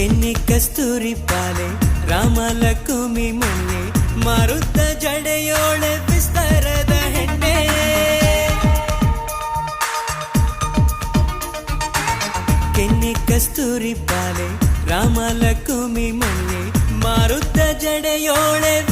ಕೆನ್ನೆ ಕಸ್ತೂರಿ ಪಾಲೆ ರಾಮ ಲಕ್ಷ್ಮಿ ಮೊನ್ನೆ ಮಾರುತ ಜಡೆಯೋಳೆ ವಿಸ್ತಾರದ ಹೆಣ್ಣೆ. ಕೆನ್ನೆ ಕಸ್ತೂರಿ ಪಾಲೆ ರಾಮ ಲಕ್ಷ್ಮಿ ಮೊನ್ನೆ ಮಾರುತ ಜಡೆಯೋಳೆ